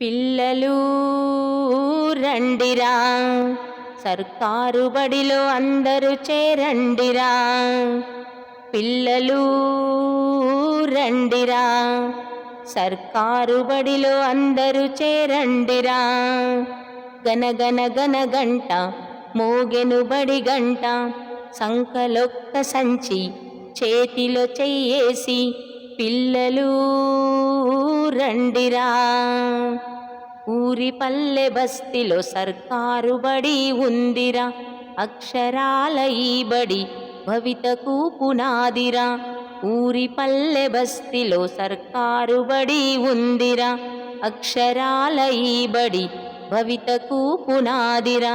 పిల్లలు రండిరా. సర్కారు బడిలో అందరూ చేరండిరా. పిల్లలు రండిరా. సర్కారు బడిలో అందరూ చేరండిరా. గనగన గన గంట మోగెను బడి గంట. సంకలొక్క సంచి చేతిలో చెయ్యేసి పిల్లలు రండిరా. ఊరి పల్లె బస్తిలో సర్కారు బడి ఉందిరా అక్షరాల ఈ బడి భవితకు పునాదిరా ఊరి పల్లె బస్తిలో సర్కారు బడి ఉందిరా అక్షరాల ఈ బడి భవితకు పునాదిరా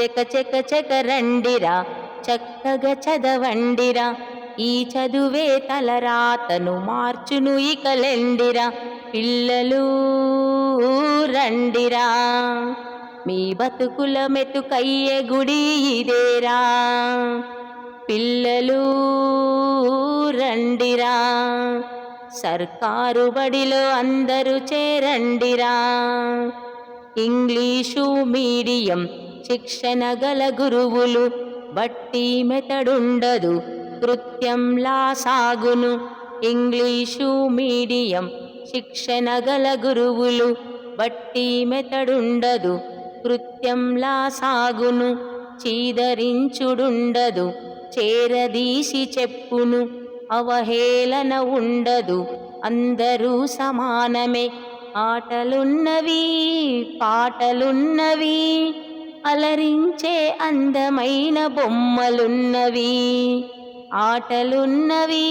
చెక చెక చెక రండిరా చక్కగా చదవండిరా. ఈ చదువే తలరాతను మార్చును ఇకలెండిరా. పిల్లలు రండిరా. మీ బతుకుల మెతుకయ్యే గుడి ఇదేరా. పిల్లలు రండిరా. సర్కారు బడిలో అందరూ చేరండిరా. ఇంగ్లీషు మీడియం శిక్షణ గల గురువులు బట్టి మెతడుండదు కృత్యంలా సాగును ఇంగ్లీషు మీడియం శిక్షణ గల గురువులు బట్టి మెతడుండదు కృత్యంలా సాగును చీదరించుడుండదు చేరదీసి చెప్పును అవహేళన ఉండదు అందరూ సమానమే. ఆటలున్నవి పాటలున్నవి అలరించే అందమైన బొమ్మలున్నవి ఆటలున్నవి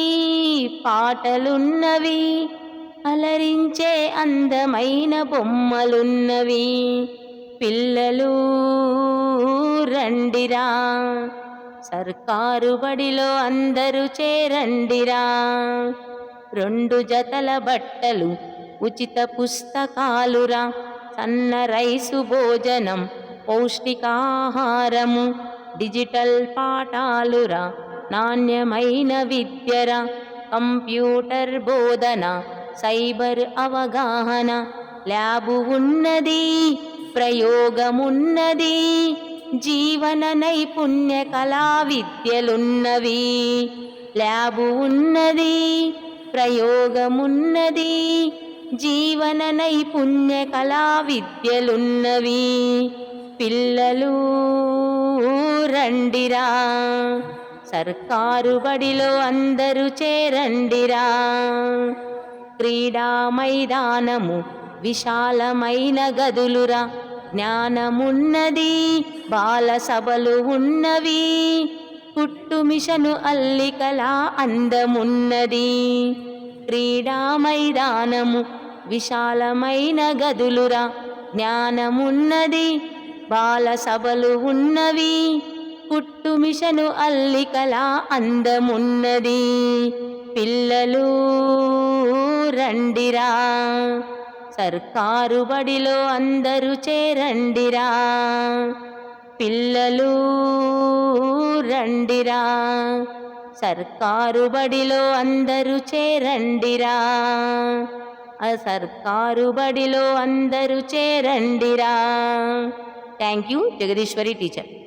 పాటలున్నవి అలరించే అందమైన బొమ్మలున్నవి. పిల్లలు రండిరా. సర్కారు బడిలో అందరూ చేరండిరా. రెండు జతల బట్టలు ఉచిత పుస్తకాలురా. సన్న రైసు భోజనం పౌష్టికాహారము డిజిటల్ పాఠాలురా. నాణ్యమైన విద్యరా. కంప్యూటర్ బోధన. సైబర్ అవగాహన. ల్యాబు ఉన్నది ప్రయోగమున్నది జీవన నైపుణ్య కళా విద్యలున్నవి. ల్యాబు ఉన్నది ప్రయోగమున్నది జీవన నైపుణ్య కళా విద్యలున్నవి. పిల్లలు రండిరా. సర్కారు బడిలో అందరూ చేరండిరా. క్రీడా మైదానము విశాలమైన గదులురా జ్ఞానమున్నది బాల సభలు ఉన్నవి పుట్టుమిషను అల్లికలా అందమున్నది. క్రీడా మైదానము విశాలమైన గదులురా జ్ఞానమున్నది బాల సభలు ఉన్నవి కుట్టు మిషను అల్లికలా అందమున్నది. పిల్లలు రండిరా. సర్కారు బడిలో అందరూ చేరండిరా. పిల్లలు రండిరా. సర్కారు బడిలో అందరూ చేరండిరా. ఆ సర్కారు బడిలో అందరూ చేరండిరా. Thank you Jagadeeswari teacher.